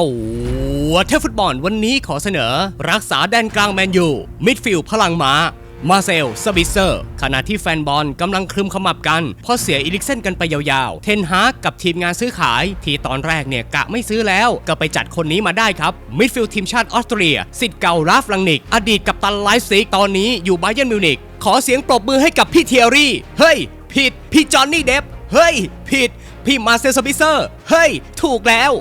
ตัวเทฟุตบอลวันนี้ขอเสนอ รักษาแดนกลางแมนยูมิดฟิลด์พลังม้า มาเซลสบิเซอร์ ขณะที่แฟนบอลกำลังคลึมขมับกัน เพราะเสียอีลิกเซนกันไปยาวๆ เทนฮากกับทีมงานซื้อขาย ที่ตอนแรกเนี่ยกะไม่ซื้อแล้ว ก็ไปจัดคนนี้มาได้ครับ มิดฟิลด์ทีมชาติออสเตรีย สิทธิ์เก่าราฟลังนิก อดีตกัปตันไลฟ์ซิกตอนนี้อยู่ไบเยนมิวนิกขอเสียงปรบมือให้กับพี่เทียรี่ เฮ้ย ผิด พี่จอห์นนี่เดฟเฮ้ย ผิด พี่มาเซลสบิเซอร์ เฮ้ย ถูกแล้ว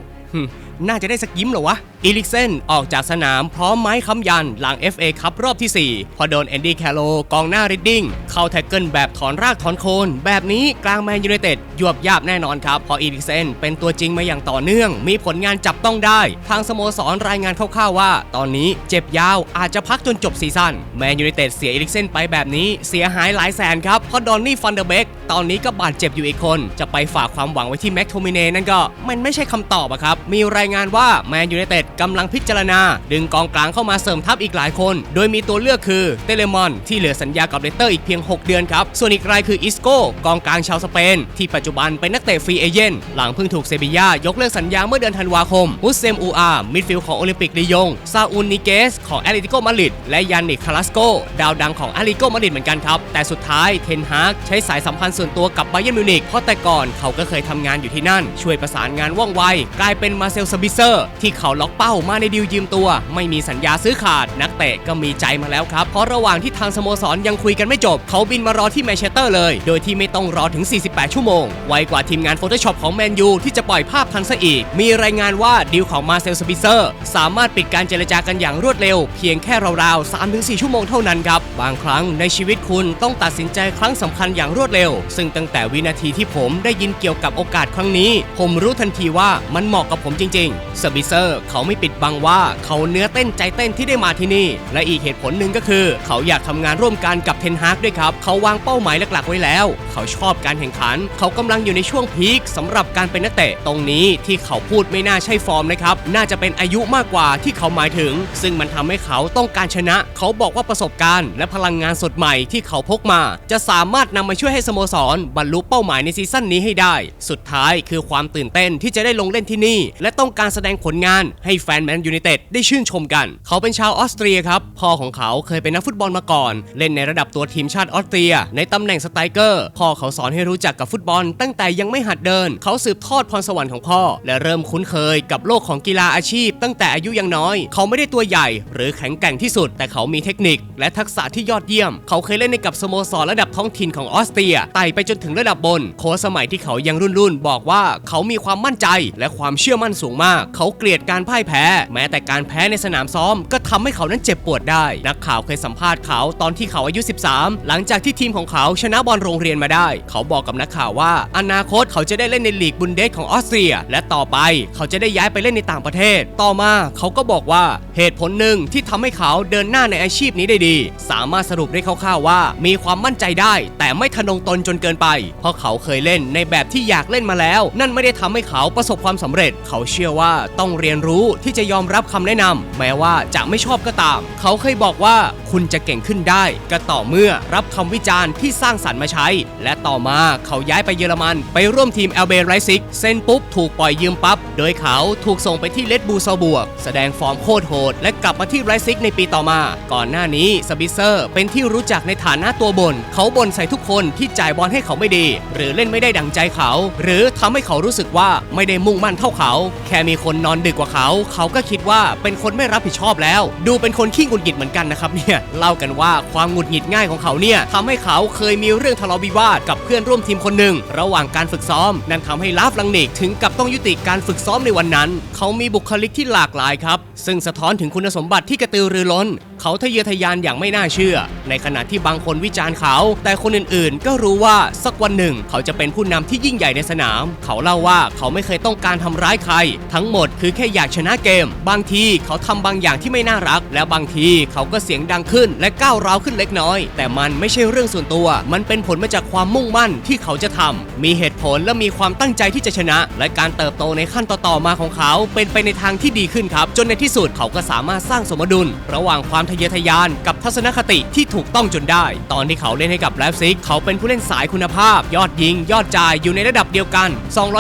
น่าจะได้สักยิ้มเหรอวะอีลิกเซนออกจากสนามพร้อมไม้ค้ำยันหลัง FA คัพรอบที่ 4 พอโดนแอนดี้แคโลกองหน้าริดดิ้งเข้าแท็กเกิลแบบถอนรากถอนโคน แบบนี้กลางแมนยูไนเต็ดยวบยาบแน่นอนครับพออีลิกเซนเป็นตัวจริงมาอย่างต่อเนื่อง มีผลงานจับต้องได้ ทางสโมสรรายงานคร่าวๆว่า ตอนนี้เจ็บยาวอาจจะพักจนจบซีซั่นแมนยูไนเต็ดเสียอีลิกเซนไปแบบนี้เสียหายหลายแสนครับพราะดอนนี่ฟันเดอร์เบกตอนนี้ก็บาดเจ็บอยู่อีกคน จะไปฝากความหวังไว้ที่แม็กโทมิเนนั่นก็ มันไม่ใช่คำตอบอะครับมีรายงานว่าแมนยูไนเต็ดกำลังพิจารณา ดึงกองกลางเข้ามาเสริมทัพอีกหลายคน โดยมีตัวเลือกคือเตเลมอน ที่เหลือสัญญากับเลสเตอร์อีกเพียง 6 เดือนครับ ส่วนอีกรายคืออิสโก้กองกลางชาวสเปน ที่ปัจจุบันเป็นนักเตะฟรีเอเย่นหลังเพิ่งถูกเซบียายกเลิกสัญญาเมื่อเดือนธันวาคมฮุสเซมอูอามิดฟิลด์ของโอลิมปิกลียงซาอุนนิเกสของแอตเลติโกมาดริดและยานิกคาราสโกดาวดังของแอตเลติโกมาดริดเหมือนกันครับแต่สุดท้ายเทนฮากใช้สายสัมพันธ์ส่วนตัวกับไบเยร์นมิวนิกเพราะแต่ก่อนเขาก็เคยทำงานอยู่ที่นั่น ช่วยประสานงานว่องไวกลายเป็นมาเซลสบิเซอร์ ที่เขาล็อกเป้ามาในดีลยืมตัว ไม่มีสัญญาซื้อขาด นักเตะก็มีใจมาแล้วครับ เพราะระหว่างที่ทางสโมสรยังคุยกันไม่จบ เขาบินมารอที่แมนเชสเตอร์เลย โดยที่ไม่ต้องรอถึง 48 ชั่วโมง ไวกว่าทีมงาน Photoshop ของแมนยูที่จะปล่อยภาพทันซะอีก มีรายงานว่าดีลของมาเซลสบิเซอร์ สามารถปิดการเจรจากันอย่างรวดเร็ว เพียงแค่ราวๆ3-4 ชั่วโมงเท่านั้นครับบางครั้งในชีวิตคุณต้องตัดสินใจครั้งสำคัญอย่างรวดเร็ว ซึ่งตั้งแต่วินาทีที่ผมได้ยินเกี่ยวกับโอกาสครั้งนี้ ผมรู้ทันทีว่ามันเหมาะกับผมจริงๆสบิเซอร์เขาไม่ปิดบังว่าเขาเนื้อเต้นใจเต้นที่ได้มาที่นี่ และอีกเหตุผลหนึ่งก็คือ เขาอยากทำงานร่วมกันกับเทนฮากด้วยครับ เขาวางเป้าหมายหลักๆไว้แล้ว เขาชอบการแข่งขัน เขากำลังอยู่ในช่วงพีคสำหรับการเป็นนักเตะตรงนี้ที่เขาพูดไม่น่าใช่ฟอร์มนะครับน่าจะเป็นอายุมากกว่าที่เขาหมายถึง ซึ่งมันทำให้เขาต้องการชนะ เขาบอกว่าประสบการณ์ และพลังงานสดใหม่ที่เขาพกมา จะสามารถนำมาช่วยให้สโมสรบรรลุเป้าหมายในซีซั่นนี้ให้ได้ สุดท้ายคือความตื่นเต้นที่จะได้ลงเล่นที่นี่ และต้องการแสดงผลงานให้แฟนแมนยูไนเต็ดได้ชื่นชมกัน เขาเป็นชาวออสเตรียครับพ่อของเขาเคยเป็นนักฟุตบอลมาก่อน เล่นในระดับตัวทีมชาติออสเตรีย ในตำแหน่งสไตรเกอร์ พ่อเขาสอนให้รู้จักกับฟุตบอล ตั้งแต่ยังไม่หัดเดิน เขาสืบทอดพรสวรรค์ของพ่อ และเริ่มคุ้นเคยกับโลกของกีฬาอาชีพ ตั้งแต่อายุยังน้อย เขาไม่ได้ตัวใหญ่ หรือแข็งแกร่งที่สุด แต่เขามีเทคนิค และทักษะที่ยอดเยี่ยม เขาเคยเล่นในกับสโมสรระดับท้องถิ่นของออสเตรียไต่ไปจนถึงระดับบน โค้ชสมัยที่เขายังรุ่นๆบอกว่าเขามีความมั่นใจ และความเชื่อมั่นสูงมาก เขาเกลียดการพ่ายแพ้ แม้แต่การแพ้ในสนามซ้อม ก็ทำให้เขานั้นเจ็บปวดได้ นักข่าวเคยสัมภาษณ์เขาตอนที่เขาอายุ 13 หลังจากที่ทีมของเขาชนะบอลโรงเรียนมาได้ เขาบอกกับนักข่าวว่า อนาคตเขาจะได้เล่นในลีกบุนเดสของออสเตรีย และต่อไปเขาจะได้ย้ายไปเล่นในต่างประเทศ ต่อมาเขาก็บอกว่าเหตุผลหนึ่งที่ทำให้เขาเดินหน้าในอาชีพนี้ได้ดี สามารถสรุปได้คร่าวๆว่า มีความมั่นใจได้ แต่ไม่ทะนงตนจนเกินไป เพราะเขาเคยเล่นในแบบที่อยากเล่นมาแล้ว นั่นไม่ได้ทำให้เขาประสบความสำเร็จ เขาเชื่อว่าต้องเรียนรู้ที่จะยอมรับคำแนะนำแม้ว่าจะไม่ชอบก็ตาม เขาเคยบอกว่าคุณจะเก่งขึ้นได้ ก็ต่อเมื่อรับคำวิจารณ์ที่สร้างสรรค์มาใช้ และต่อมาเขาย้ายไปเยอรมัน ไปร่วมทีมเอลเบรไรซิกเซ็นปุ๊บถูกปล่อยยืมปั๊บโดยเขาถูกส่งไปที่เลดบูซาบวก แสดงฟอร์มโคตรโหด และกลับมาที่ไรซิกในปีต่อมา ก่อนหน้านี้สบิเซอร์เป็นที่รู้จักในฐานะตัวบน เขาบ่นใส่ทุกคนที่จ่ายบอลให้เขาไม่ดี หรือเล่นไม่ได้ดังใจเขา หรือทำให้เขารู้สึกว่าไม่ได้มุ่งมั่นเท่าเขาแค่มีคนนอนดึกกว่าเขา เขาก็คิดว่าเป็นคนไม่รับผิดชอบแล้ว ดูเป็นคนขี้หงุดหงิดเหมือนกันนะครับเนี่ยเล่ากันว่าความหงุดหงิดง่ายของเขาเนี่ยทำให้เขาเคยมีเรื่องทะเลาะวิวาทกับเพื่อนร่วมทีมคนหนึ่งระหว่างการฝึกซ้อม นั่นทำให้ลาฟลังนิกถึงกับต้องยุติการฝึกซ้อมในวันนั้น เขามีบุคลิกที่หลากหลายครับ ซึ่งสะท้อนถึงคุณสมบัติที่กระตือรือร้น เขาทะเยอทะยานอย่างไม่น่าเชื่อ ในขณะที่บางคนวิจารณ์เขา แต่คนอื่นๆ ก็รู้ว่าสักวันหนึ่ง เขาจะเป็นผู้นำที่ยิ่งใหญ่ในสนาม เขาเล่าว่าเขาไม่เคยต้องการทำร้ายใครทั้งหมดคือแค่อยากชนะเกม บางทีเขาทำบางอย่างที่ไม่น่ารัก แล้วบางทีเขาก็เสียงดังขึ้นและก้าวร้าวขึ้นเล็กน้อย แต่มันไม่ใช่เรื่องส่วนตัว มันเป็นผลมาจากความมุ่งมั่นที่เขาจะทำมีเหตุผลและมีความตั้งใจที่จะชนะ และการเติบโตในขั้นต่อๆมาของเขา เป็นไปในทางที่ดีขึ้นครับ จนในที่สุดเขาก็สามารถสร้างสมดุล ระหว่างความทะเยอทะยานกับทัศนคติที่ถูกต้องจนได้ ตอนที่เขาเล่นให้กับไลฟ์ซิกเขาเป็นผู้เล่นสายคุณภาพ ยอดยิง ยอดจ่ายอยู่ในระดับเดียวกัน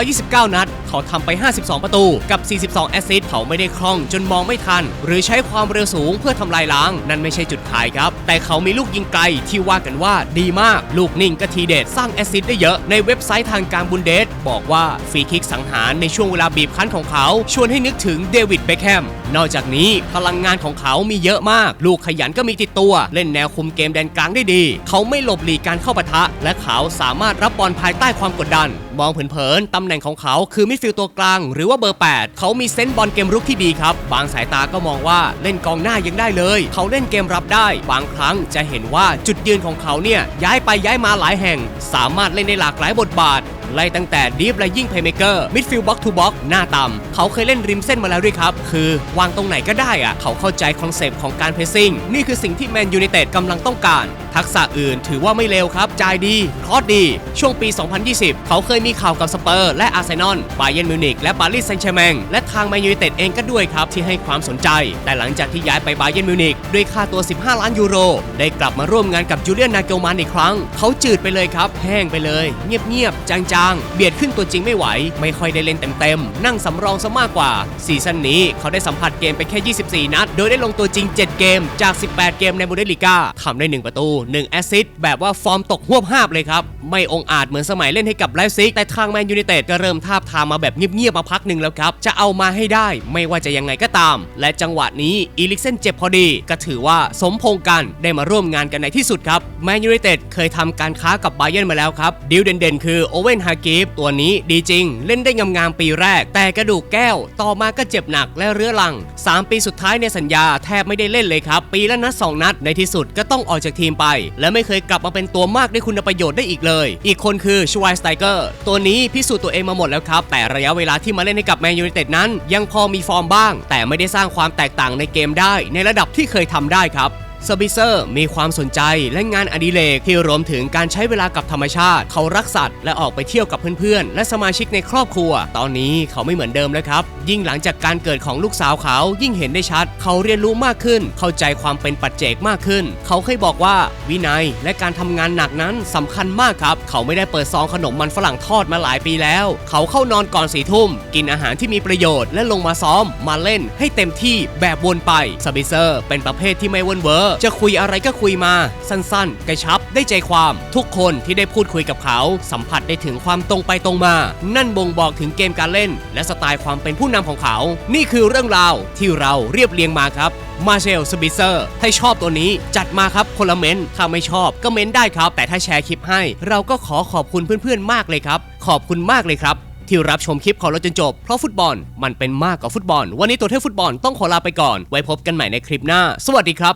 229 นัด เขาทำไป 52 ประตูกับ 42 แอสซิสเขาไม่ได้คล่องจนมองไม่ทัน หรือใช้ความเร็วสูงเพื่อทำลายล้าง นั่นไม่ใช่จุดขายครับ แต่เขามีลูกยิงไกลที่ว่ากันว่าดีมาก ลูกนิ่งก็ทีเด็ดสร้างแอสซิสได้เยอะในเว็บไซต์ทางการบุนเดสบอกว่าฟรีคิกสังหารในช่วงเวลาบีบคั้นของเขา ชวนให้นึกถึงเดวิดเบคแฮมนอกจากนี้พลังงานของเขามีเยอะมาก ลูกขยันก็มีติดตัว เล่นแนวคุมเกมแดนกลางได้ดี เขาไม่หลบหลีกการเข้าปะทะ และเขาสามารถรับบอลภายใต้ความกดดันมองเผินๆตำแหน่งของเขาคือมิดฟิลด์ตัวกลาง หรือว่าเบอร์ 8 เขามีเซนต์บอลเกมรุกที่ดีครับ บางสายตาก็มองว่าเล่นกองหน้ายังได้เลย เขาเล่นเกมรับได้ บางครั้งจะเห็นว่าจุดยืนของเขาเนี่ยย้ายไปย้ายมาหลายแห่ง สามารถเล่นในหลากหลายบทบาท ไล่ตั้งแต่ดีฟและยิ่งเพย์เมเกอร์มิดฟิลด์บ็อกทูบ็อกหน้าต่ำเขาเคยเล่นริมเส้นมาแล้วด้วยครับ คือวางตรงไหนก็ได้อะเขาเข้าใจคอนเซปต์ของการเพรสซิ่งนี่คือสิ่งที่แมนยูไนเต็ดกำลังต้องการ ทักษะอื่นถือว่าไม่เลวครับจ่ายดีคลอดดี ช่วงปี 2020 เขาเคยมีข่าวกับสเปอร์และอาร์เซนอลบาเย r n นมิวนิกและปารีสแซงต์แชร์แมงและทางแมนยูไนเต็ดเองก็ด้วยครับที่ให้ความสนใจ แต่หลังจากที่ย้ายไปบาเย r n นมิวนิกด้วยค่าตัว 15 ล้านยูโร ได้กลับมาร่วมงานกับจูเลียนนาเกลมันอีกครั้ง เขาจืดไปเลยครับแห้งไปเลย เงียบๆจางๆเบียดขึ้นตัวจริงไม่ไหว ไม่ค่อยได้เล่นเต็มๆ นั่งสำรองซะมากกว่า ซีซั่นนี้เขาได้สัมผัสเกมไปแค่ 24 นัด โดยได้ลงตัวจริง 7 เกมจาก 18 เกมในบูเดสลิก้าทำได้ 1 ประตู 1 แอสซิสต์แบบว่าฟอร์มตกหวบห้าบเลยครับ ไม่องอาจเหมือนสมัยเล่นให้กับไลฟ์ซิกแต่ทางแมนยูไนเต็ดก็เริ่มทาบทามมาแบบเงียบๆมาพักหนึ่งแล้วครับจะเอามาให้ได้ไม่ว่าจะยังไงก็ตาม และจังหวะนี้อีลิกเซนเจ็บพอดี ก็ถือว่าสมพงกันได้มาร่วมงานกันในที่สุดครับแมนยูไนเต็ดเคยทำการค้ากับบาเย r n มาแล้วครับดีลเด่นๆคือโอเวนฮากิฟตัวนี้ดีจริง เล่นได้งามๆปีแรก แต่กระดูกแก้ว ต่อมาก็เจ็บหนักและเรื้อรัง 3 ปีสุดท้ายในสัญญาแทบไม่ได้เล่นเลยครับ ปีละนัด2นัดในที่สุดก็ต้องออกจากทีมไป และไม่เคยกลับมาเป็นตัวมากได้คุณประโยชน์ได้อีกเลย อีกคนคือชวายสไตเกอร์ตัวนี้พิสูจน์ตัวเองมาหมดแล้วครับ แต่ระยะเวลาที่มาเล่นให้กับแมนยูไนเต็ดนั้น ยังพอมีฟอร์มบ้าง แต่ไม่ได้สร้างความแตกต่างในเกมได้ ในระดับที่เคยทำได้ครับ สบิเซอร์มีความสนใจและงานอดิเรกที่รวมถึงการใช้เวลากับธรรมชาติ เขารักสัตว์และออกไปเที่ยวกับเพื่อนๆ และสมาชิกในครอบครัว ตอนนี้เขาไม่เหมือนเดิมแล้วครับ ยิ่งหลังจากการเกิดของลูกสาวเขายิ่งเห็นได้ชัด เขาเรียนรู้มากขึ้น เข้าใจความเป็นปัจเจกมากขึ้น เขาเคยบอกว่าวินัยและการทำงานหนักนั้นสำคัญมากครับ เขาไม่ได้เปิดซองขนมมันฝรั่งทอดมาหลายปีแล้ว เขาเข้านอนก่อนสี่ทุ่ม กินอาหารที่มีประโยชน์และลงมาซ้อม มาเล่นให้เต็มที่แบบวนไปสบิเซอร์ เป็นประเภทที่ไม่วนเวอร์จะคุยอะไรก็คุยมา สั้นๆ กระชับได้ใจความทุกคนที่ได้พูดคุยกับเขา สัมผัสได้ถึงความตรงไปตรงมา นั่นบ่งบอกถึงเกมการเล่น และสไตล์ความเป็นผู้นำของเขา นี่คือเรื่องราวที่เราเรียบเรียงมาครับมาเชลสบิเซอร์ถ้าชอบตัวนี้จัดมาครับคนละเม้นถ้าไม่ชอบก็เม้นต์ได้ครับ แต่ถ้าแชร์คลิปให้ เราก็ขอขอบคุณเพื่อนๆมากเลยครับ ขอบคุณมากเลยครับ ที่รับชมคลิปของเราจนจบ เพราะฟุตบอลมันเป็นมากกว่าฟุตบอล วันนี้ตัวเทพฟุตบอลต้องขอลาไปก่อน ไว้พบกันใหม่ในคลิปหน้า สวัสดีครับ